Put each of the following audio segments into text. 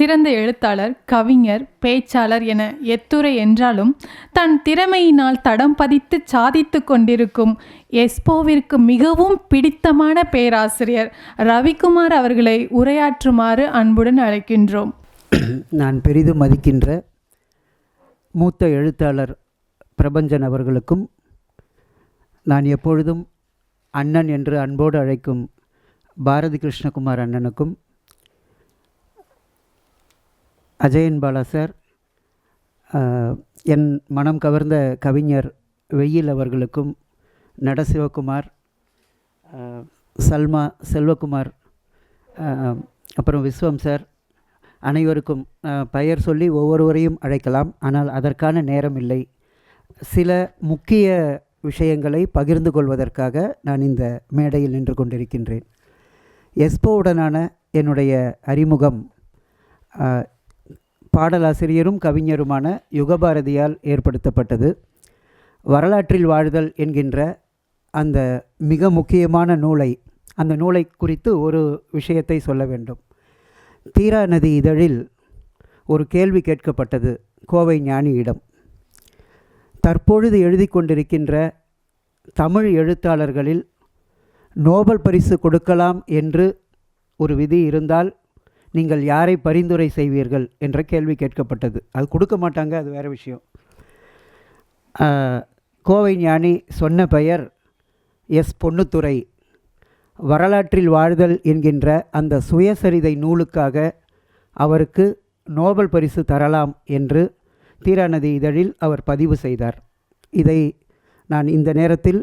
சிறந்த எழுத்தாளர் கவிஞர் பேச்சாளர் என எத்துறை என்றாலும் தன் திறமையினால் தடம் பதித்து சாதித்து கொண்டிருக்கும் எஸ்போவிற்கு மிகவும் பிடித்தமான பேராசிரியர் ரவிக்குமார் அவர்களை உரையாற்றுமாறு அன்புடன் அழைக்கின்றோம். நான் பெரிதும் மதிக்கின்ற மூத்த எழுத்தாளர் பிரபஞ்சன் அவர்களுக்கும் நான் எப்பொழுதும் அண்ணன் என்று அன்போடு அழைக்கும் பாரதி கிருஷ்ணகுமார் அண்ணனுக்கும் அஜயன் பாலா சார் என் மனம் கவர்ந்த கவிஞர் வெயில் அவர்களுக்கும் நடசிவகுமார் சல்மா செல்வகுமார் அப்புறம் விஸ்வம் சார் அனைவருக்கும் பெயர் சொல்லி ஒவ்வொருவரையும் அழைக்கலாம். ஆனால் அதற்கான நேரம் இல்லை. சில முக்கிய விஷயங்களை பகிர்ந்து கொள்வதற்காக நான் இந்த மேடையில் நின்று கொண்டிருக்கின்றேன். எஸ்போவுடனான என்னுடைய அறிமுகம் பாடலாசிரியரும் கவிஞருமான யுகபாரதியால் ஏற்படுத்தப்பட்டது. வரலாற்றில் வாழ்தல் என்கின்ற அந்த மிக முக்கியமான நூலை அந்த நூலை குறித்து ஒரு விஷயத்தை சொல்ல வேண்டும். தீரா நதி இதழில் ஒரு கேள்வி கேட்கப்பட்டது கோவை ஞானியிடம். தற்பொழுது எழுதி கொண்டிருக்கின்ற தமிழ் எழுத்தாளர்களில் நோபல் பரிசு கொடுக்கலாம் என்று ஒரு விதி இருந்தால் நீங்கள் யாரை பரிந்துரை செய்வீர்கள் என்ற கேள்வி கேட்கப்பட்டது. அது கொடுக்க மாட்டாங்க அது வேறு விஷயம். கோவை ஞானி சொன்ன பெயர் எஸ். பொன்னுத்துறை வரலாற்றில் வாழ்தல் என்கின்ற அந்த சுயசரிதை நூலுக்காக அவருக்கு நோபல் பரிசு தரலாம் என்று தீராநதி இதழில் அவர் பதிவு செய்தார். இதை நான் இந்த நேரத்தில்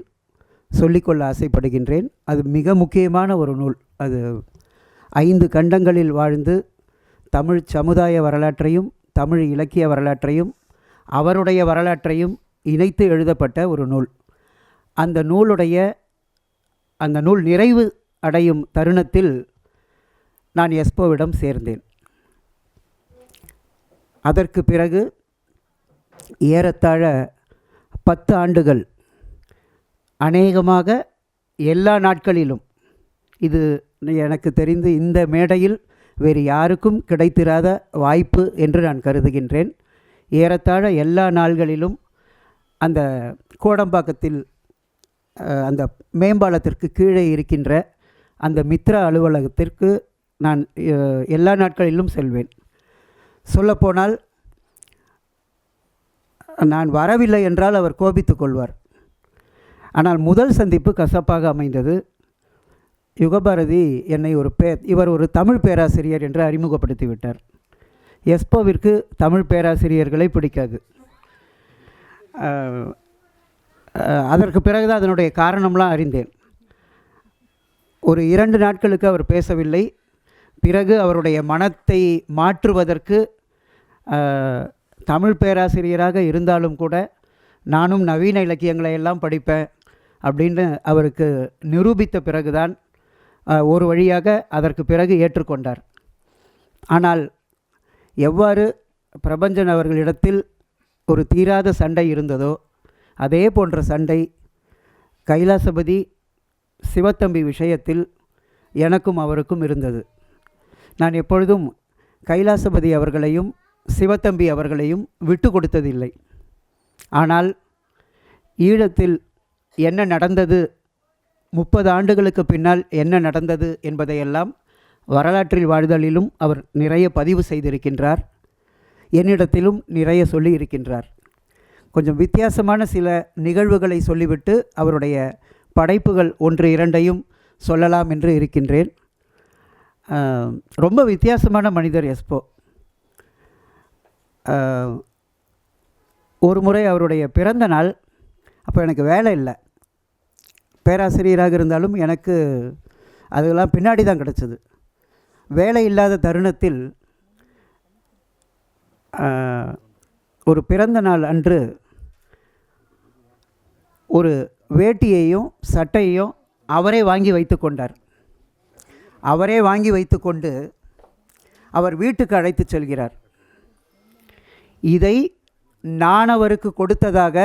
சொல்லிக்கொள்ள ஆசைப்படுகின்றேன். அது மிக முக்கியமான ஒரு நூல். அது ஐந்து கண்டங்களில் வாழ்ந்து தமிழ் சமுதாய வரலாற்றையும் தமிழ் இலக்கிய வரலாற்றையும் அவருடைய வரலாற்றையும் இணைத்து எழுதப்பட்ட ஒரு நூல். அந்த நூலுடைய அந்த நூல் நிறைவு அடையும் தருணத்தில் நான் எஸ்போவிடம் சேர்ந்தேன். அதற்கு பிறகு ஏறத்தாழ பத்து ஆண்டுகள் அநேகமாக எல்லா நாட்களிலும் இது எனக்கு தெரிந்து இந்த மேடையில் வேறு யாருக்கும் கிடைத்திராத வாய்ப்பு என்று நான் கருதுகின்றேன். ஏறத்தாழ எல்லா நாள்களிலும் அந்த கோடம்பாக்கத்தில் அந்த மேம்பாலத்திற்கு கீழே இருக்கின்ற அந்த மித்ரா அலுவலகத்திற்கு நான் எல்லா நாட்களிலும் செல்வேன். சொல்லப்போனால் நான் வரவில்லை என்றால் அவர் கோபித்துக் கொள்வார். ஆனால் முதல் சந்திப்பு கசப்பாக அமைந்தது. யுகபாரதி என்னை ஒரு பே இவர் ஒரு தமிழ் பேராசிரியர் என்று அறிமுகப்படுத்திவிட்டார். எஸ்போவிற்கு தமிழ் பேராசிரியர்களை பிடிக்காது. அதற்கு பிறகுதான் அதனுடைய காரணம்லாம் அறிந்தேன். ஒரு இரண்டு நாட்களுக்கு அவர் பேசவில்லை. பிறகு அவருடைய மனத்தை மாற்றுவதற்கு தமிழ் பேராசிரியராக இருந்தாலும் கூட நானும் நவீன இலக்கியங்களை எல்லாம் படிப்பேன் அப்படின்னு அவருக்கு நிரூபித்த பிறகுதான் ஒரு வழியாக அதற்கு பிறகு ஏற்றுக்கொண்டார். ஆனால் எவ்வாறு பிரபஞ்சன் அவர்களிடத்தில் ஒரு தீராத சண்டை இருந்ததோ அதே போன்ற சண்டை கைலாசபதி சிவத்தம்பி விஷயத்தில் எனக்கும் அவருக்கும் இருந்தது. நான் எப்பொழுதும் கைலாசபதி அவர்களையும் சிவத்தம்பி அவர்களையும் விட்டு கொடுத்ததில்லை. ஆனால் ஈழத்தில் என்ன நடந்தது முப்பது ஆண்டுகளுக்கு பின்னால் என்ன நடந்தது என்பதையெல்லாம் வரலாற்றில் வாழ்தலிலும் அவர் நிறைய பதிவு செய்திருக்கின்றார். என்னிடத்திலும் நிறைய சொல்லி இருக்கின்றார். கொஞ்சம் வித்தியாசமான சில நிகழ்வுகளை சொல்லிவிட்டு அவருடைய படைப்புகள் ஒன்று இரண்டையும் சொல்லலாம் என்று இருக்கின்றேன். ரொம்ப வித்தியாசமான மனிதர் எஸ்போ. ஒரு முறை அவருடைய பிறந்த நாள் அப்போ எனக்கு வேலை இல்லை. பேராசிரியராக இருந்தாலும் எனக்கு அதெல்லாம் பின்னாடி தான் கிடச்சிது. வேலை இல்லாத தருணத்தில் ஒரு பிறந்த நாள் அன்று ஒரு வேட்டியையும் சட்டையையும் அவரே வாங்கி வைத்து கொண்டார். அவரே வாங்கி வைத்துக்கொண்டு அவர் வீட்டுக்கு அழைத்து செல்கிறார். இதை நான் அவருக்கு கொடுத்ததாக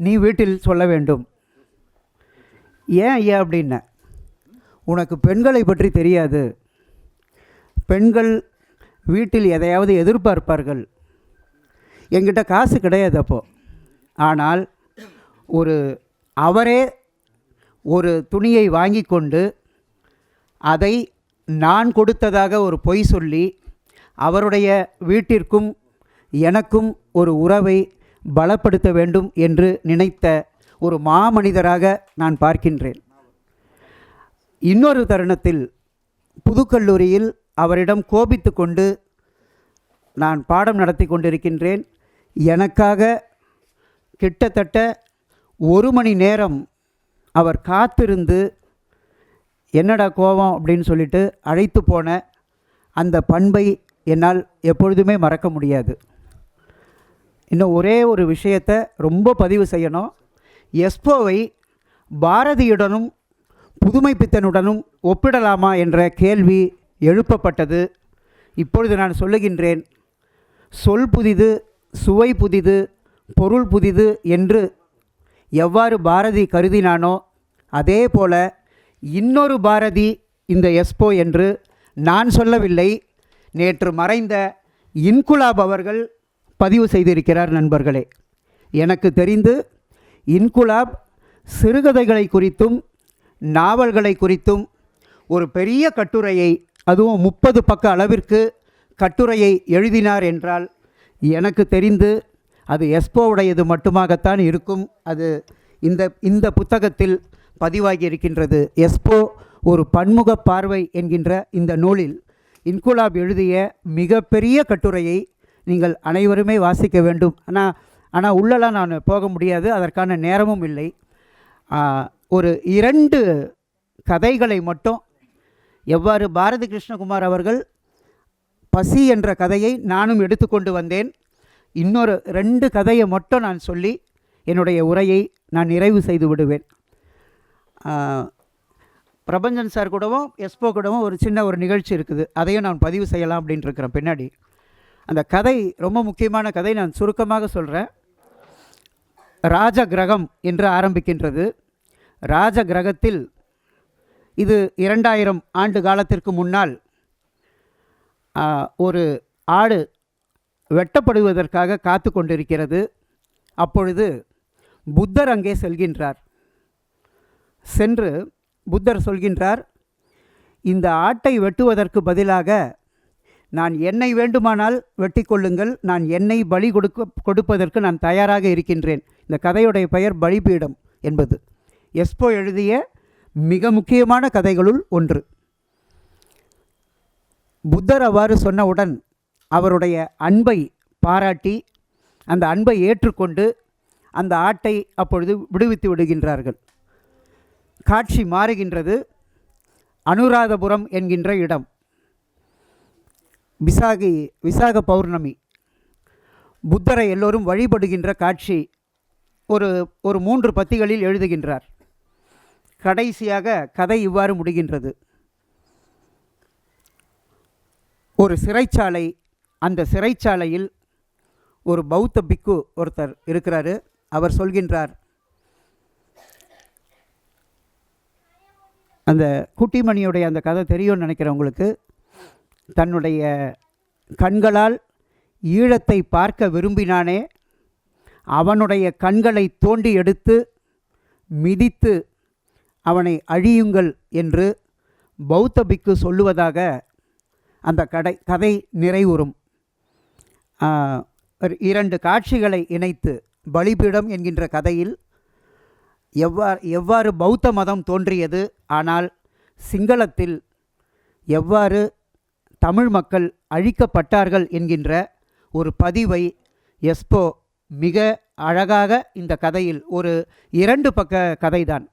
நீ வீட்டில் சொல்ல வேண்டும். ஏன் ஐயா அப்படின்ன உனக்கு பெண்களை பற்றி தெரியாது. பெண்கள் வீட்டில் எதையாவது எதிர்பார்ப்பார்கள். என்கிட்ட காசு கிடையாது அப்போது ஆனால் ஒரு அவரே ஒரு துணியை வாங்கி கொண்டு அதை நான் கொடுத்ததாக ஒரு பொய் சொல்லி அவருடைய வீட்டிற்கும் எனக்கும் ஒரு உறவை பலப்படுத்த வேண்டும் என்று நினைத்த ஒரு மாமனிதராக நான் பார்க்கின்றேன். இன்னொரு தருணத்தில் புதுக்கல்லூரியில் அவரிடம் கோபித்து கொண்டு நான் பாடம் நடத்தி கொண்டிருக்கின்றேன். எனக்காக கிட்டத்தட்ட ஒரு மணி நேரம் அவர் காத்திருந்து என்னடா கோபம் அப்படின்னு சொல்லிட்டு அழைத்து போன அந்த பண்பை என்னால் எப்பொழுதுமே மறக்க முடியாது. இன்னும் ஒரே ஒரு விஷயத்தை ரொம்ப பதிவு செய்யணும். எஸ்போவை பாரதியுடனும் புதுமை பித்தனுடனும் ஒப்பிடலாமா என்ற கேள்வி எழுப்பப்பட்டது. இப்பொழுது நான் சொல்லுகின்றேன் சொல் புதிது சுவை புதிது பொருள் புதிது என்று எவ்வாறு பாரதி கருதினானோ அதே போல இன்னொரு பாரதி இந்த எஸ்போ என்று நான் சொல்லவில்லை. நேற்று மறைந்த இன்குலாப் அவர்கள் பதிவு செய்திருக்கிறார் நண்பர்களே. எனக்கு தெரிந்து இன்குலாப் சிறுகதைகளை குறித்தும் நாவல்களை குறித்தும் ஒரு பெரிய கட்டுரையை அதுவும் முப்பது பக்க அளவிற்கு கட்டுரையை எழுதினார் என்றால் எனக்கு தெரிந்து அது எஸ்போவுடையது மட்டுமாகத்தான் இருக்கும். அது இந்த இந்த புத்தகத்தில் பதிவாகி இருக்கின்றது எஸ்போ ஒரு பன்முக பார்வை என்கின்ற இந்த நூலில் இன்குலாப் எழுதிய மிகப்பெரிய கட்டுரையை நீங்கள் அனைவருமே வாசிக்க வேண்டும். ஆனால் ஆனால் உள்ளெல்லாம் நான் போக முடியாது. அதற்கான நேரமும் இல்லை. ஒரு இரண்டு கதைகளை மட்டும் எவ்வாறு பாரதி கிருஷ்ணகுமார் அவர்கள் பசி என்ற கதையை நானும் எடுத்துக்கொண்டு வந்தேன். இன்னொரு ரெண்டு கதையை மட்டும் நான் சொல்லி என்னுடைய உரையை நான் நிறைவு செய்து விடுவேன். பிரபஞ்சன் சார் கூடவும் எஸ்போ கூடவும் ஒரு சின்ன ஒரு நிகழ்ச்சி இருக்குது. அதையும் நான் பதிவு செய்யலாம் அப்படின்ட்டு இருக்கிறேன் பின்னாடி. அந்த கதை ரொம்ப முக்கியமான கதை நான் சுருக்கமாக சொல்கிறேன் ராஜ கிரகம் என்று ஆரம்பிக்கின்றது. ராஜ கிரகத்தில் இது இரண்டாயிரம் ஆண்டு காலத்திற்கு முன்னால் ஒரு ஆடு வெட்டப்படுவதற்காக காத்து கொண்டிருக்கிறது. அப்பொழுது புத்தர் அங்கே செல்கின்றார். சென்று புத்தர் சொல்கின்றார் இந்த ஆட்டை வெட்டுவதற்கு பதிலாக நான் என்னை வேண்டுமானால் வெட்டி கொள்ளுங்கள் நான் என்னை பலி கொடுக்க கொடுப்பதற்கு நான் தயாராக இருக்கின்றேன். இந்த கதையுடைய பெயர் பலிபீடம் என்பது. எஸ்போ எழுதிய மிக முக்கியமான கதைகளுள் ஒன்று. புத்தர் அவ்வாறு சொன்னவுடன் அவருடைய அன்பை பாராட்டி அந்த அன்பை ஏற்றுக்கொண்டு அந்த ஆட்டை அப்பொழுது விடுவித்து விடுகின்றார்கள். காட்சி மாறுகின்றது. அனுராதபுரம் என்கின்ற இடம். விசாகி விசாக பௌர்ணமி. புத்தரை எல்லோரும் வழிபடுகின்ற காட்சி ஒரு ஒரு மூன்று பத்திகளில் எழுதுகின்றார். கடைசியாக கதை இவ்வாறு முடிகின்றது. ஒரு சிறைச்சாலை அந்த சிறைச்சாலையில் ஒரு பௌத்த பிக்கு ஒருத்தர் இருக்கிறாரு. அவர் சொல்கின்றார் அந்த குட்டிமணியுடைய அந்த கதை தெரியும்னு நினைக்கிறேன் உங்களுக்கு. தன்னுடைய கண்களால் ஈழத்தை பார்க்க விரும்பினானே அவனுடைய கண்களை தோண்டி எடுத்து மிதித்து அவனை அழியுங்கள் என்று பௌத்த பிக்கு சொல்லுவதாக அந்த கடை கதை நிறைவுறும். இரண்டு காட்சிகளை இணைத்து பலிபீடம் என்கின்ற கதையில் எவ்வாறு எவ்வாறு பௌத்த மதம் தோன்றியது ஆனால் சிங்களத்தில் எவ்வாறு தமிழ் மக்கள் அழிக்கப்பட்டார்கள் என்கின்ற ஒரு பதிவை எஸ்போ மிக அழகாக இந்த கதையில் ஒரு இரண்டு பக்க கதைதான்.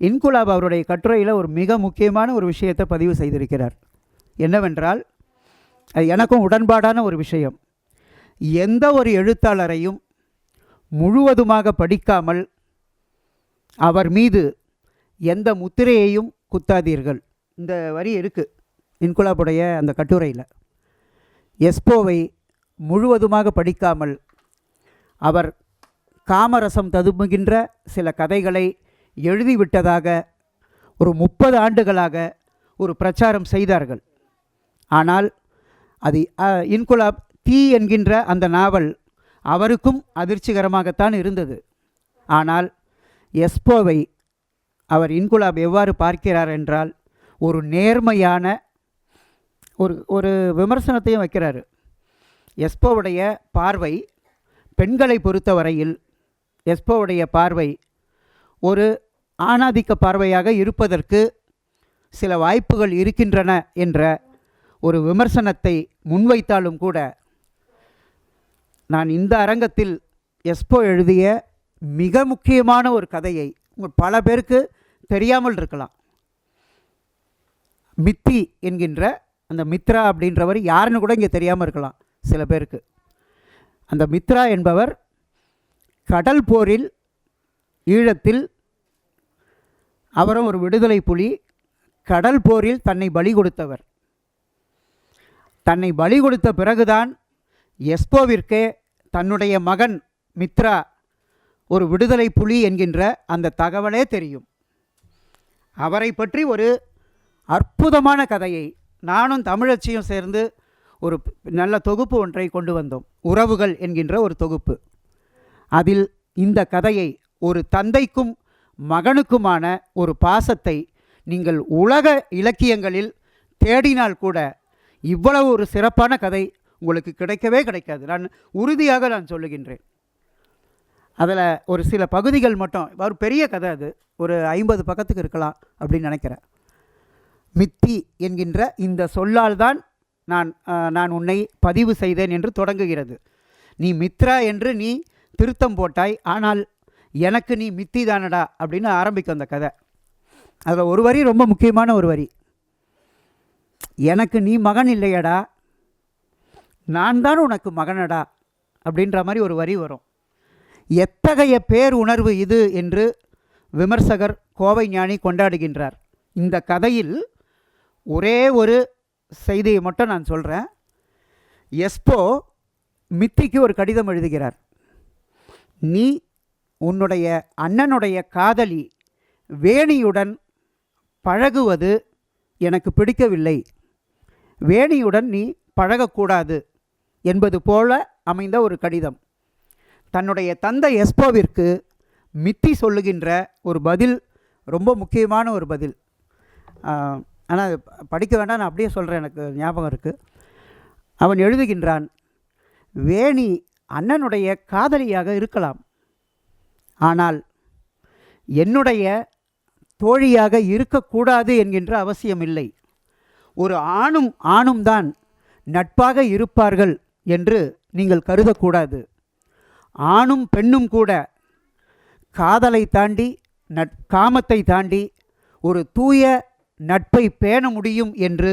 இன்குலாப் அவருடைய கட்டுரையில் ஒரு மிக முக்கியமான ஒரு விஷயத்தை பதிவு செய்திருக்கிறார். என்னவென்றால் அது எனக்கும் உடன்பாடான ஒரு விஷயம். எந்த ஒரு எழுத்தாளரையும் முழுவதுமாக படிக்காமல் அவர் மீது எந்த முத்திரையையும் குத்தாதீர்கள். இந்த வரி இருக்குது இன்குலாபுடைய அந்த கட்டுரையில். எஸ்போவை முழுவதுமாக படிக்காமல் அவர் காமரசம் ததும்புகின்ற சில கதைகளை எழுதிவிட்டதாக ஒரு முப்பது ஆண்டுகளாக ஒரு பிரச்சாரம் செய்தார்கள். ஆனால் அது இன்குலாப் தீ என்கின்ற அந்த நாவல் அவருக்கும் அதிர்ச்சிகரமாகத்தான் இருந்தது. ஆனால் எஸ்போவை அவர் இன்குலாப் எவ்வாறு பார்க்கிறார் என்றால் ஒரு நேர்மையான ஒரு ஒரு விமர்சனத்தையும் வைக்கிறாரு. எஸ்போவுடைய பார்வை பெண்களை பொறுத்தவரையில் எஸ்போவுடைய பார்வை ஒரு ஆணாதிக்க பார்வையாக இருப்பதற்கு சில வாய்ப்புகள் இருக்கின்றன என்ற ஒரு விமர்சனத்தை முன்வைத்தாலும் கூட நான் இந்த அரங்கத்தில் எஸ்போ எழுதிய மிக முக்கியமான ஒரு கதையை உங்கள் பல பேருக்கு தெரியாமல் இருக்கலாம். மித்தி என்கின்ற அந்த மித்ரா அப்படின்றவர் யாருன்னு கூட இங்கே தெரியாமல் இருக்கலாம் சில பேருக்கு. அந்த மித்ரா என்பவர் கடல் போரில் ஈழத்தில் அவரும் ஒரு விடுதலை புலி கடல் போரில் தன்னை பலி கொடுத்தவர். தன்னை பலி கொடுத்த பிறகுதான் எஸ்போவிற்கே தன்னுடைய மகன் மித்ரா ஒரு விடுதலை புலி என்கின்ற அந்த தகவலே தெரியும். அவரை பற்றி ஒரு அற்புதமான கதையை நானும் தமிழச்சியும் சேர்ந்து ஒரு நல்ல தொகுப்பு ஒன்றை கொண்டு வந்தோம். உறவுகள் என்கின்ற ஒரு தொகுப்பு. அதில் இந்த கதையை ஒரு தந்தைக்கும் மகனுக்குமான ஒரு பாசத்தை நீங்கள் உலக இலக்கியங்களில் தேடினால் கூட இவ்வளவு ஒரு சிறப்பான கதை உங்களுக்கு கிடைக்கவே கிடைக்காது. நான் உறுதியாக நான் சொல்லுகின்றேன். அதில் ஒரு சில பகுதிகள் மட்டும் ஒரு பெரிய கதை அது. ஒரு ஐம்பது பக்கத்துக்கு இருக்கலாம் அப்படின்னு நினைக்கிறேன். மித்தி என்கின்ற இந்த சொல்லால் தான் நான் நான் உன்னை பதிவு செய்தேன் என்று தொடங்குகிறது. நீ மித்ரா என்று நீ திருத்தம் போட்டாய் ஆனால் எனக்கு நீ மித்தி தானடா அப்படின்னு ஆரம்பிக்கும் அந்த கதை. அதில் ஒரு வரி ரொம்ப முக்கியமான ஒரு வரி. எனக்கு நீ மகன் இல்லையடா நான் தான் உனக்கு மகனடா அப்படின்ற மாதிரி ஒரு வரி வரும். எத்தகைய பேர் உணர்வு இது என்று விமர்சகர் கோவை ஞானி கொண்டாடுகின்றார். இந்த கதையில் ஒரே ஒரு செய்தியை மட்டும் நான் சொல்கிறேன் எஸ்போ மித்திக்கு ஒரு கடிதம் எழுதுகிறார். நீ உன்னுடைய அண்ணனுடைய காதலி வேணியுடன் பழகுவது எனக்கு பிடிக்கவில்லை. வேணியுடன் நீ பழகக்கூடாது என்பது போல அமைந்த ஒரு கடிதம். தன்னுடைய தந்தை எஸ்போவிற்கு மித்தி சொல்லுகின்ற ஒரு பதில் ரொம்ப முக்கியமான ஒரு பதில். ஆனால் படிக்க வேண்டாம் நான் அப்படியே சொல்கிறேன் எனக்கு ஞாபகம் இருக்குது அவன் எழுதுகின்றான் வேணி அண்ணனுடைய காதலியாக இருக்கலாம். ஆனால் என்னுடைய தோழியாக இருக்கக்கூடாது என்கின்ற அவசியம் இல்லை ஒரு ஆணும் ஆணும் தான் நட்பாக இருப்பார்கள் என்று நீங்கள் கருதக்கூடாது. ஆணும் பெண்ணும் கூட காதலை தாண்டி நட் காமத்தை தாண்டி ஒரு தூய நட்பை பேண முடியும் என்று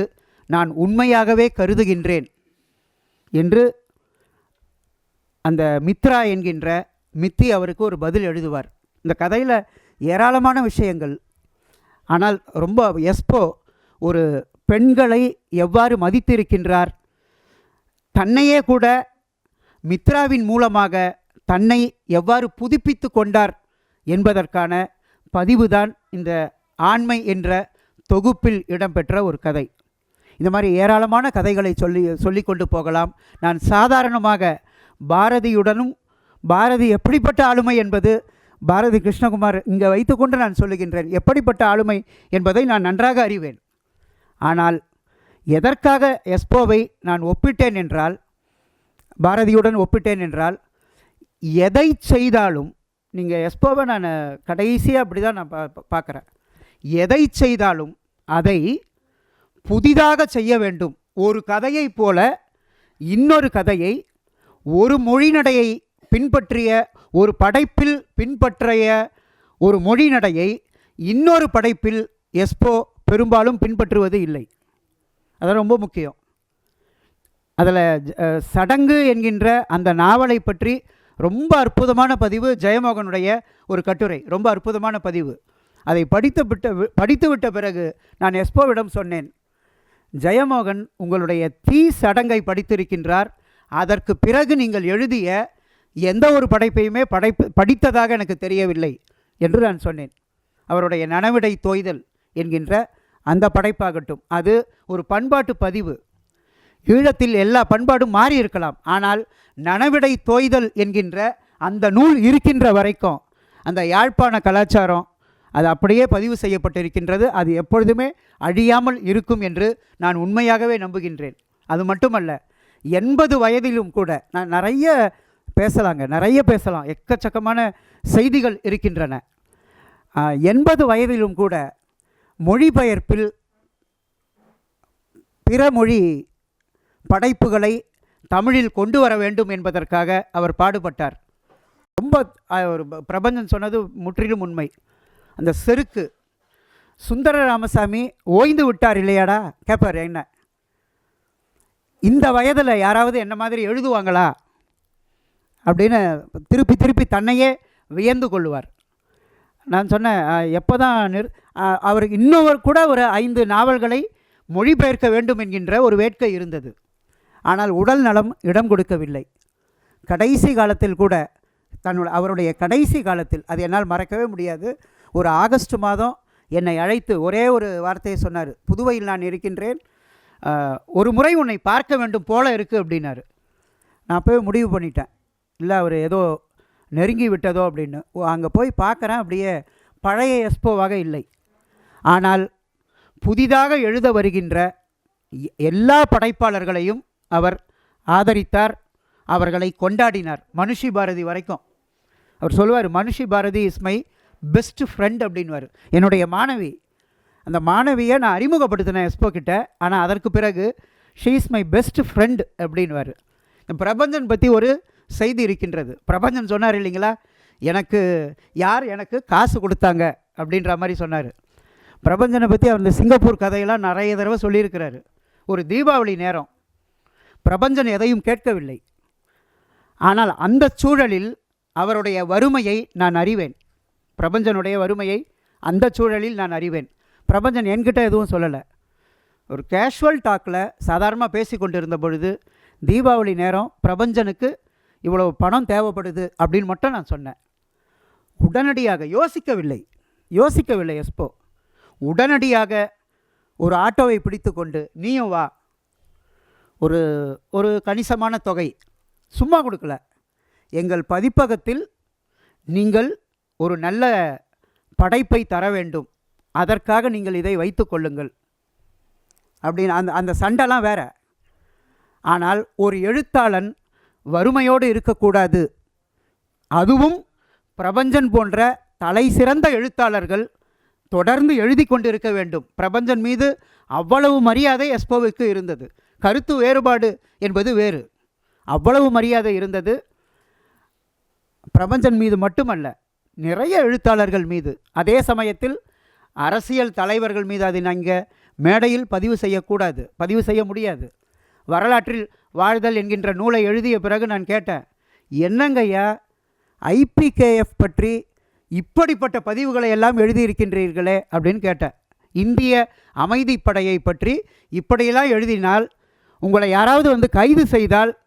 நான் உண்மையாகவே கருதுகின்றேன் என்று அந்த மித்ரா என்கின்ற மித்தி அவருக்கு ஒரு பதில் எழுதுவார். இந்த கதையில் ஏராளமான விஷயங்கள். ஆனால் ரொம்ப எஸ்போ ஒரு பெண்களை எவ்வாறு மதித்திருக்கின்றார்? தன்னையே கூட மித்ராவின் மூலமாக தன்னை எவ்வாறு புதுப்பித்து கொண்டார் என்பதற்கான பதிவுதான் இந்த ஆண்மை என்ற தொகுப்பில் இடம்பெற்ற ஒரு கதை. இந்த மாதிரி ஏராளமான கதைகளை சொல்லி சொல்லி கொண்டு போகலாம். நான் சாதாரணமாக பாரதியுடனும் பாரதி எப்படிப்பட்ட ஆளுமை என்பது பாரதி கிருஷ்ணகுமார் இங்கே வைத்துக்கொண்டு நான் சொல்லுகின்றேன். எப்படிப்பட்ட ஆளுமை என்பதை நான் நன்றாக அறிவேன். ஆனால் எதற்காக எஸ்போவை நான் ஒப்பிட்டேன் என்றால் பாரதியுடன் ஒப்பிட்டேன் என்றால் எதை செய்தாலும் நீங்கள் எஸ்போவை நான் கடைசியாக அப்படி தான் நான் பா பார்க்குறேன். எதை செய்தாலும் அதை புதிதாக செய்ய வேண்டும். ஒரு கதையைப் போல இன்னொரு கதையை ஒரு மொழிநடையை பின்பற்றிய ஒரு படைப்பில் பின்பற்றிய ஒரு மொழிநடையை இன்னொரு படைப்பில் எஸ்போ பெரும்பாலும் பின்பற்றுவது இல்லை. அது ரொம்ப முக்கியம். அதில் சடங்கு என்கின்ற அந்த நாவலை பற்றி ரொம்ப அற்புதமான பதிவு ஜெயமோகனுடைய ஒரு கட்டுரை. ரொம்ப அற்புதமான பதிவு. அதை படித்து விட்ட படித்து விட்ட பிறகு நான் எஸ்போவிடம் சொன்னேன் ஜெயமோகன் உங்களுடைய தீ சடங்கை படித்திருக்கின்றார். அதற்கு பிறகு நீங்கள் எழுதிய எந்த ஒரு படைப்பையுமே படைப்பு படித்ததாக எனக்கு தெரியவில்லை என்று நான் சொன்னேன். அவருடைய நனவிடை தோய்தல் என்கின்ற அந்த படைப்பாகட்டும் அது ஒரு பண்பாட்டு பதிவு. ஈழத்தில் எல்லா பண்பாடும் மாறி இருக்கலாம் ஆனால் நனவிடை தோய்தல் என்கின்ற அந்த நூல் இருக்கின்ற வரைக்கும் அந்த யாழ்ப்பாண கலாச்சாரம் அது அப்படியே பதிவு செய்யப்பட்டிருக்கின்றது. அது எப்பொழுதுமே அழியாமல் இருக்கும் என்று நான் உண்மையாகவே நம்புகின்றேன். அது மட்டுமல்ல எண்பது வயதிலும் கூட நான் நிறைய பேசலாங்க. நிறைய பேசலாம். எக்கச்சக்கமான செய்திகள் இருக்கின்றன. எண்பது வயதிலும் கூட மொழிபெயர்ப்பில் பிற மொழி படைப்புகளை தமிழில் கொண்டு வர வேண்டும் என்பதற்காக அவர் பாடுபட்டார். ரொம்ப ஒரு பிரபஞ்சம் பிரபஞ்சன் சொன்னது முற்றிலும் உண்மை. அந்த செருக்கு. சுந்தர ராமசாமி ஓய்ந்து விட்டார் இல்லையாடா? கேட்பார் என்ன? இந்த வயதில் யாராவது என்ன மாதிரி எழுதுவாங்களா? அப்படின்னு திருப்பி திருப்பி தன்னையே வியந்து கொள்வார் நான் சொன்னேன் எப்போ தான் நிர் ஆஹ், அவருக்கு இன்னொரு கூட ஒரு ஐந்து நாவல்களை மொழிபெயர்க்க வேண்டும் என்கின்ற ஒரு வேட்கை இருந்தது. ஆனால் உடல் நலம் இடம் கொடுக்கவில்லை. கடைசி காலத்தில் கூட தன்னுடைய அவருடைய கடைசி காலத்தில் அது என்னால் மறக்கவே முடியாது. ஒரு ஆகஸ்ட் மாதம் என்னை அழைத்து ஒரே ஒரு வார்த்தையை சொன்னார். புதுவையில் நான் இருக்கின்றேன். ஒரு முறை உன்னை பார்க்க வேண்டும் போல இருக்குது அப்படின்னாரு. நான் போய் முடிவு பண்ணிட்டேன். இல்லை அவர் ஏதோ நெருங்கி விட்டதோ அப்படின்னு. அங்கே போய் பார்க்குறேன். அப்படியே பழைய எஸ்போவாக இல்லை. ஆனால் புதிதாக எழுத வருகின்ற எ- எல்லா படைப்பாளர்களையும் அவர் ஆதரித்தார். அவர்களை கொண்டாடினார். மனுஷி பாரதி வரைக்கும். அவர் சொல்லுவார் Manushi Bharathi is my best friend அப்படின்வார் என்னுடைய மாணவி. அந்த மாணவியை நான் அறிமுகப்படுத்தினேன் எஸ்போ கிட்ட. ஆனால் அதற்கு பிறகு she is my best friend அப்படின்வார் இந்த பிரபஞ்சன் பற்றி ஒரு செய்தி இருக்கின்றது. பிரபஞ்சன் சொன்னார் இல்லைங்களா? எனக்கு யார் எனக்கு காசு கொடுத்தாங்க? அப்படின்ற மாதிரி சொன்னார். பிரபஞ்சனை பற்றி அவர் இந்த சிங்கப்பூர் கதையெல்லாம் நிறைய தடவை சொல்லியிருக்கிறாரு. ஒரு தீபாவளி நேரம். பிரபஞ்சன் எதையும் கேட்கவில்லை. ஆனால் அந்த சூழலில் அவருடைய வறுமையை நான் அறிவேன். பிரபஞ்சனுடைய வறுமையை அந்த சூழலில் நான் அறிவேன். பிரபஞ்சன் என்கிட்ட எதுவும் சொல்லலை. ஒரு கேஷுவல் டாக்கில் சாதாரணமாக பேசி கொண்டிருந்த பொழுது தீபாவளி நேரம் பிரபஞ்சனுக்கு இவ்வளவு பணம் தேவைப்படுது அப்படின்னு மட்டும் நான் சொன்னேன். உடனடியாக யோசிக்கவில்லை. யோசிக்கவில்லை எஸ்போ. உடனடியாக ஒரு ஆட்டோவை பிடித்து கொண்டு நீயும் வா. ஒரு ஒரு கணிசமான தொகை. சும்மா கொடுக்கல. எங்கள் பதிப்பகத்தில் நீங்கள் ஒரு நல்ல படைப்பை தர வேண்டும். அதற்காக நீங்கள் இதை வைத்து கொள்ளுங்கள். அப்படின்னு அந்த அந்த சண்டைலாம் வேற. ஆனால் ஒரு எழுத்தாளன் வறுமையோடு இருக்கக்கூடாது. அதுவும் பிரபஞ்சன் போன்ற தலை சிறந்த எழுத்தாளர்கள் தொடர்ந்து எழுதி கொண்டிருக்க வேண்டும். பிரபஞ்சன் மீது அவ்வளவு மரியாதை எஸ்போவுக்கு இருந்தது. கருத்து வேறுபாடு என்பது வேறு. அவ்வளவு மரியாதை இருந்தது. பிரபஞ்சன் மீது மட்டுமல்ல நிறைய எழுத்தாளர்கள் மீது. அதே சமயத்தில் அரசியல் தலைவர்கள் மீது அதை நாங்கள் மேடையில் பதிவு செய்யக்கூடாது. பதிவு செய்ய முடியாது. வரலாற்றில் வாழ்தல் என்கின்ற நூலை எழுதிய பிறகு நான் கேட்டேன் என்னங்கய்யா ஐபிகேஎஃப் பற்றி இப்படிப்பட்ட பதிவுகளை எல்லாம் எழுதியிருக்கின்றீர்களே? அப்படின்னு கேட்டேன். இந்திய அமைதிப்படையை பற்றி இப்படியெல்லாம் எழுதினால் உங்களை யாராவது வந்து கைது செய்தால்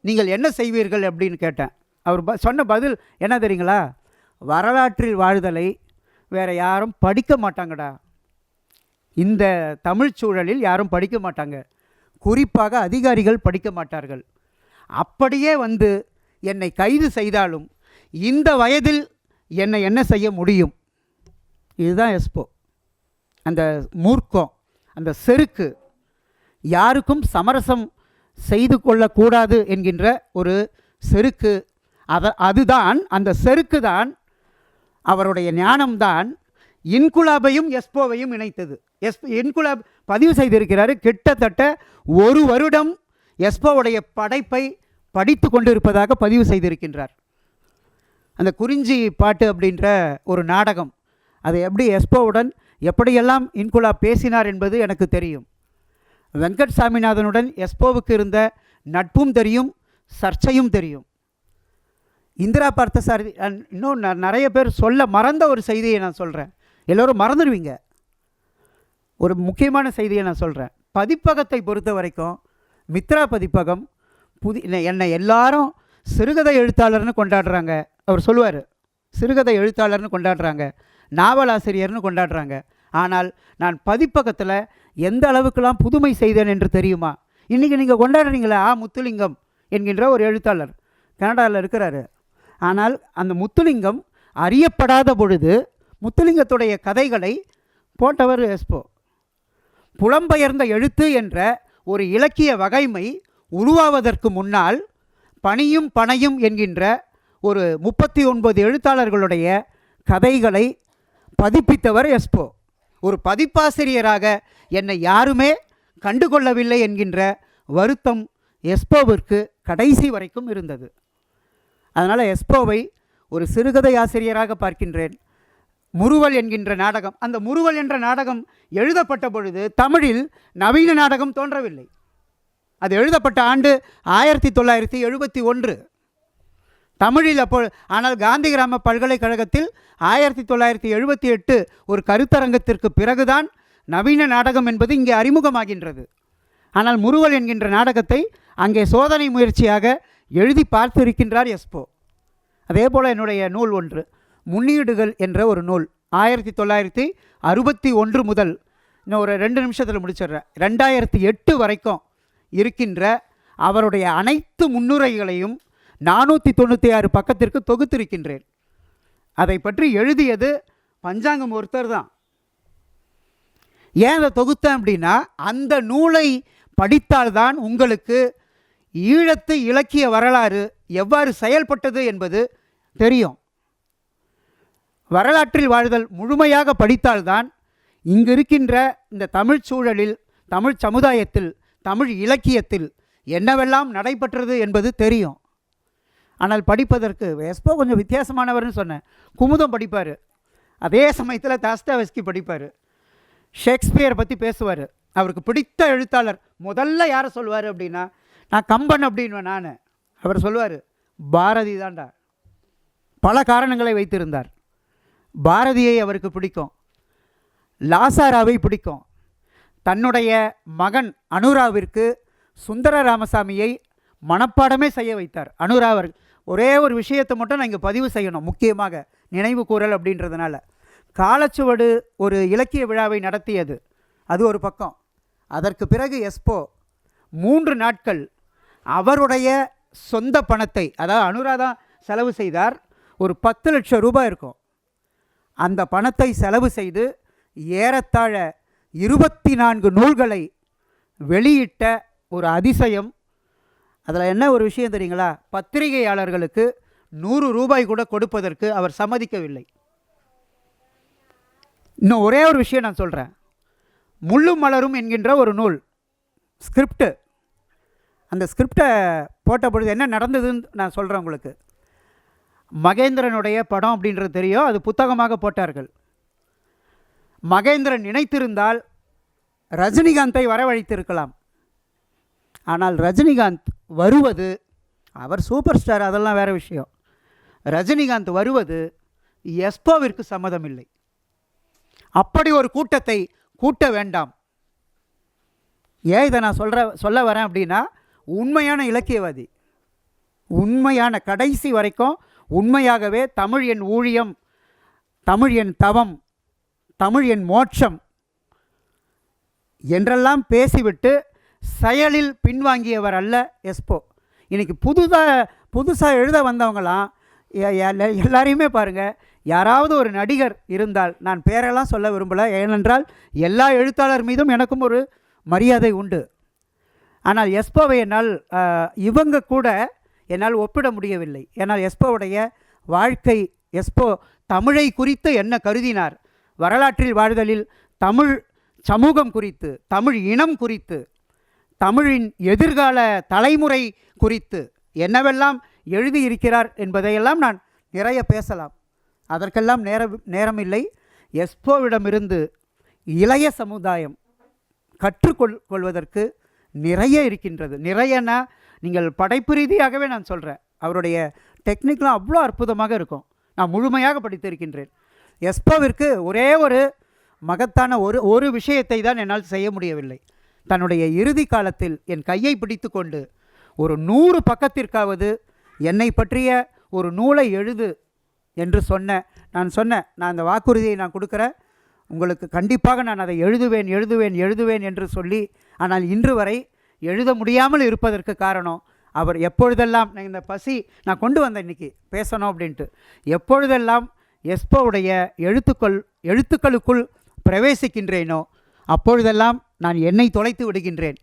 நீங்கள் என்ன செய்வீர்கள் அப்படின்னு கேட்டேன். அவர் ப சொன்ன பதில் என்ன தெரியுங்களா? வரலாற்றில் வாழ்தலை வேறு யாரும் படிக்க மாட்டாங்கடா. இந்த தமிழ் சூழலில் யாரும் படிக்க மாட்டாங்க. குறிப்பாக அதிகாரிகள் படிக்க மாட்டார்கள். அப்படியே வந்து என்னை கைது செய்தாலும் இந்த வயதில் என்னை என்ன செய்ய முடியும்? இதுதான் எஸ்போ. அந்த மூர்க்கம் அந்த செருக்கு யாருக்கும் சமரசம் செய்து கொள்ளக்கூடாது என்கின்ற ஒரு செருக்கு. அத அதுதான் அந்த செருக்கு தான் அவருடைய ஞானம்தான் இன்குலாபையும் எஸ்போவையும் இணைத்தது. எஸ் இன்குலாப் பதிவு செய்திருக்கிறாரு கிட்டத்தட்ட ஒரு வருடம் எஸ்போவுடைய படைப்பை படித்து கொண்டிருப்பதாக பதிவு செய்திருக்கின்றார். அந்த குறிஞ்சி பாட்டு அப்படின்ற ஒரு நாடகம் அது எப்படி எஸ்போவுடன் எப்படியெல்லாம் இன்குலா பேசினார் என்பது எனக்கு தெரியும். வெங்கட் சாமிநாதனுடன் எஸ்போவுக்கு இருந்த நட்பும் தெரியும் சர்ச்சையும் தெரியும். இந்திரா பார்த்தசாரதி இன்னும் ந- நிறைய பேர் சொல்ல மறந்த ஒரு செய்தியை நான் சொல்கிறேன் எல்லோரும் மறந்துடுவீங்க. ஒரு முக்கியமான செய்தியை நான் சொல்கிறேன் பதிப்பகத்தை பொறுத்த வரைக்கும் மித்ரா பதிப்பகம் புதி என்னை- எல்லாரும் சிறுகதை எழுத்தாளர்னு கொண்டாடுறாங்க. அவர் சொல்லுவார் சிறுகதை எழுத்தாளர்னு கொண்டாடுறாங்க நாவலாசிரியர்னு கொண்டாடுறாங்க. ஆனால் நான் பதிப்பகத்தில் எந்த அளவுக்கெல்லாம் புதுமை செய்தேன் என்று தெரியுமா? இன்றைக்கி நீங்கள் கொண்டாடுறீங்களா? ஆ முத்துலிங்கம் என்கின்ற ஒரு எழுத்தாளர் கனடாவில் இருக்கிறாரு. ஆனால் அந்த முத்துலிங்கம் அறியப்படாத பொழுது முத்துலிங்கத்துடைய கதைகளை போட்டவர் எஸ்போ. புலம்பெயர்ந்த எழுத்து என்ற ஒரு இலக்கிய வகைமை உருவாவதற்கு முன்னால் பணியும் பனையும் என்கின்ற ஒரு முப்பத்தி ஒன்பது எழுத்தாளர்களுடைய கதைகளை பதிப்பித்தவர் எஸ்போ. ஒரு பதிப்பாசிரியராக என்னை யாருமே கண்டுகொள்ளவில்லை என்கின்ற வருத்தம் எஸ்போவிற்கு கடைசி வரைக்கும் இருந்தது. அதனால் எஸ்போவை ஒரு சிறுகதை ஆசிரியராக பார்க்கின்றேன். முறுவல் என்கின்ற நாடகம் அந்த முறுவல் என்ற நாடகம் எழுதப்பட்ட பொழுது தமிழில் நவீன நாடகம் தோன்றவில்லை. அது எழுதப்பட்ட ஆண்டு ஆயிரத்தி தொள்ளாயிரத்தி எழுபத்தி ஒன்று. தமிழில் அப்போ ஆனால் காந்தி கிராம பல்கலைக்கழகத்தில் ஆயிரத்தி தொள்ளாயிரத்தி எழுபத்தி எட்டு ஒரு கருத்தரங்கத்திற்கு பிறகுதான் நவீன நாடகம் என்பது இங்கே அறிமுகமாகின்றது. ஆனால் முறுவல் என்கின்ற நாடகத்தை அங்கே சோதனை முயற்சியாக எழுதி பார்த்திருக்கின்றார் எஸ்போ. அதே போல் என்னுடைய நூல் ஒன்று முன்னீடுகள் என்ற ஒரு நூல் ஆயிரத்தி தொள்ளாயிரத்தி அறுபத்தி ஒன்று முதல் இன்னும் ஒரு ரெண்டு நிமிஷத்தில் முடிச்சிடுறேன். ரெண்டாயிரத்தி எட்டு வரைக்கும் இருக்கின்ற அவருடைய அனைத்து முன்னுரைகளையும் நானூற்றி தொண்ணூற்றி ஆறு பக்கத்திற்கு தொகுத்திருக்கின்றேன். அதை பற்றி எழுதியது பஞ்சாங்கம் ஒருத்தர் தான். ஏன் அதை தொகுத்தேன் அப்படின்னா அந்த நூலை படித்தால்தான் உங்களுக்கு ஈழத்து இலக்கிய வரலாறு எவ்வாறு செயல்பட்டது என்பது தெரியும். வரலாற்றில் வாழ்தல் முழுமையாக படித்தால்தான் இங்கு இருக்கின்ற இந்த தமிழ் சூழலில் தமிழ் சமுதாயத்தில் தமிழ் இலக்கியத்தில் என்னவெல்லாம் நடைபெற்றது என்பது தெரியும். ஆனால் படிப்பதற்கு எஸ்போ கொஞ்சம் வித்தியாசமானவர்னு சொன்னேன். குமுதம் படிப்பார். அதே சமயத்தில் தாஸ்தாவஸ்கி படிப்பார். ஷேக்ஸ்பியரை பற்றி பேசுவார். அவருக்கு பிடித்த எழுத்தாளர். முதல்ல யாரை சொல்லுவார் அப்படின்னா நான் கம்பன் அப்படின்வேன் நான். அவர் சொல்லுவார் பாரதி தாண்டா பல காரணங்களை வைத்திருந்தார். பாரதியை அவருக்கு பிடிக்கும். லாசாராவை பிடிக்கும். தன்னுடைய மகன் அனுராவிற்கு சுந்தர ராமசாமியை மனப்பாடமே செய்ய வைத்தார். அனுரா அவர் ஒரே ஒரு விஷயத்தை மட்டும் நான் இங்கே பதிவு செய்யணும் முக்கியமாக நினைவு கூறல் அப்படின்றதுனால. காலச்சுவடு ஒரு இலக்கிய விழாவை நடத்தியது. அது ஒரு பக்கம். அதற்கு பிறகு எஸ்போ மூன்று நாட்கள் அவருடைய சொந்த பணத்தை அதாவது அனுராதா செலவு செய்தார் ஒரு பத்து லட்சம் ரூபாய் இருக்கும். அந்த பணத்தை செலவு செய்து ஏறத்தாழ இருபத்தி நான்கு நூல்களை வெளியிட்ட ஒரு அதிசயம். அதில் என்ன ஒரு விஷயம் தெரியுங்களா? பத்திரிகையாளர்களுக்கு நூறு ரூபாய் கூட கொடுப்பதற்கு அவர் சம்மதிக்கவில்லை. இன்னும் ஒரே ஒரு விஷயம் நான் சொல்கிறேன் முள்ளும் மலரும் என்கின்ற ஒரு நூல் ஸ்கிரிப்டு. அந்த ஸ்கிரிப்டை போட்ட பொழுது என்ன நடந்ததுன்னு நான் சொல்கிறேன் உங்களுக்கு. மகேந்திரனுடைய படம் அப்படின்றது தெரியும். அது புத்தகமாக போட்டார்கள். மகேந்திரன் நினைத்திருந்தால் ரஜினிகாந்தை வரவழைத்திருக்கலாம். ஆனால் ரஜினிகாந்த் வருவது அவர் சூப்பர் ஸ்டார் அதெல்லாம் வேறு விஷயம். ரஜினிகாந்த் வருவது எஸ்போவிற்கு சம்மதமில்லை. அப்படி ஒரு கூட்டத்தை கூட்ட வேண்டாம். ஏன் இதை நான் சொல்கிற சொல்ல வரேன் அப்படின்னா உண்மையான இலக்கியவாதி. உண்மையான கடைசி வரைக்கும் உண்மையாகவே தமிழ் என் ஊழியம் தமிழ் என் தவம் தமிழ் என் மோட்சம் என்றெல்லாம் பேசிவிட்டு செயலில் பின்வாங்கியவர் அல்ல எஸ்போ. இன்றைக்கி புதுதாக புதுசாக எழுத வந்தவங்களாம் எல்லாரையுமே பாருங்கள் யாராவது ஒரு நடிகர் இருந்தால் நான் பேரெல்லாம் சொல்ல விரும்பலை ஏனென்றால் எல்லா எழுத்தாளர் மீதும் எனக்கும் ஒரு மரியாதை உண்டு. ஆனால் எஸ்போவை என்னால் இவங்க கூட என்னால் ஒப்பிட முடியவில்லை. ஏன்னால் எஸ்போவுடைய வாழ்க்கை எஸ்போ தமிழை குறித்து என்ன கருதினார்? வரலாற்றில் வாழ்தலில் தமிழ் சமூகம் குறித்து தமிழ் இனம் குறித்து தமிழின் எதிர்கால தலைமுறை குறித்து என்னவெல்லாம் எழுதியிருக்கிறார் என்பதையெல்லாம் நான் நிறைய பேசலாம். அதற்கெல்லாம் நேர நேரமில்லை. எஸ்போவிடமிருந்து இளைய சமுதாயம் கற்றுக்கொள் கொள்வதற்கு நிறைய இருக்கின்றது. நிறையனா நீங்கள் படைப்பு ரீதியாகவே நான் சொல்கிறேன் அவருடைய டெக்னிக்லாம் அவ்வளோ அற்புதமாக இருக்கும். நான் முழுமையாக படித்திருக்கின்றேன் எஸ்போவிற்கு ஒரே ஒரு மகத்தான ஒரு ஒரு விஷயத்தை தான் என்னால் செய்ய முடியவில்லை. தன்னுடைய இறுதி காலத்தில் என் கையை பிடித்து கொண்டு ஒரு நூறு பக்கத்திற்காவது என்னை பற்றிய ஒரு நூலை எழுது என்று சொன்ன நான் சொன்னேன் நான் அந்த வாக்குறுதியை நான் கொடுக்குறேன். உங்களுக்கு கண்டிப்பாக நான் அதை எழுதுவேன் எழுதுவேன் எழுதுவேன் என்று சொல்லி ஆனால் இன்று வரை எழுத முடியாமல் இருப்பதற்கு காரணம் அவர் எப்பொழுதெல்லாம் இந்த பசி நான் கொண்டு வந்தேன் இன்னைக்கு பேசணும் அப்படின்ட்டு. எப்பொழுதெல்லாம் எஸ்போவுடைய எழுத்துக்கள் எழுத்துக்களுக்குள் பிரவேசிக்கின்றேனோ அப்பொழுதெல்லாம் நான் என்னை தொலைத்து விடுகின்றேன்.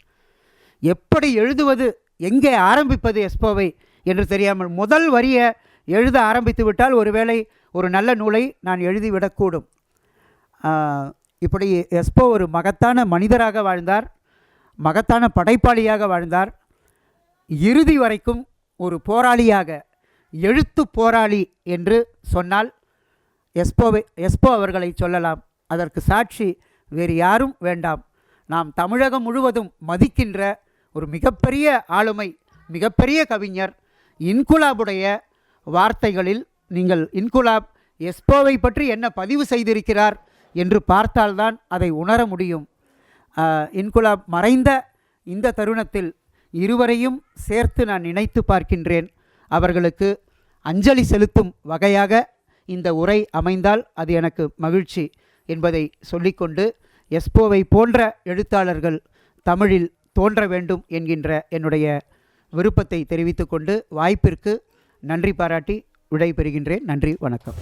எப்படி எழுதுவது எங்கே ஆரம்பிப்பது எஸ்போவை என்று தெரியாமல் முதல் வரியை எழுத ஆரம்பித்து விட்டால் ஒருவேளை ஒரு நல்ல நூலை நான் எழுதிவிடக்கூடும். இப்படி எஸ்போ ஒரு மகத்தான மனிதராக வாழ்ந்தார் மகத்தான படைப்பாளியாக வாழ்ந்தார். இறுதி வரைக்கும் ஒரு போராளியாக எழுத்து போராளி என்று சொன்னால் எஸ்போவை எஸ்போ அவர்களை சொல்லலாம். அதற்கு சாட்சி வேறு யாரும் வேண்டாம். நாம் தமிழகம் முழுவதும் மதிக்கின்ற ஒரு மிகப்பெரிய ஆளுமை மிகப்பெரிய கவிஞர் இன்குலாபுடைய வார்த்தைகளில் நீங்கள் இன்குலாப் எஸ்போவை பற்றி என்ன பதிவு செய்திருக்கிறார்? என்று பார்த்தால்தான் அதை உணர முடியும். இன்குலாப் மறைந்த இந்த தருணத்தில் இருவரையும் சேர்த்து நான் நினைத்து பார்க்கின்றேன். அவர்களுக்கு அஞ்சலி செலுத்தும் வகையாக இந்த உரை அமைந்தால் அது எனக்கு மகிழ்ச்சி என்பதை சொல்லிக்கொண்டு எஸ்போவை போன்ற எழுத்தாளர்கள் தமிழில் தோன்ற வேண்டும் என்கின்ற என்னுடைய விருப்பத்தை தெரிவித்துக்கொண்டு வாய்ப்பிற்கு நன்றி பாராட்டி விடைபெறுகின்றேன். நன்றி வணக்கம்.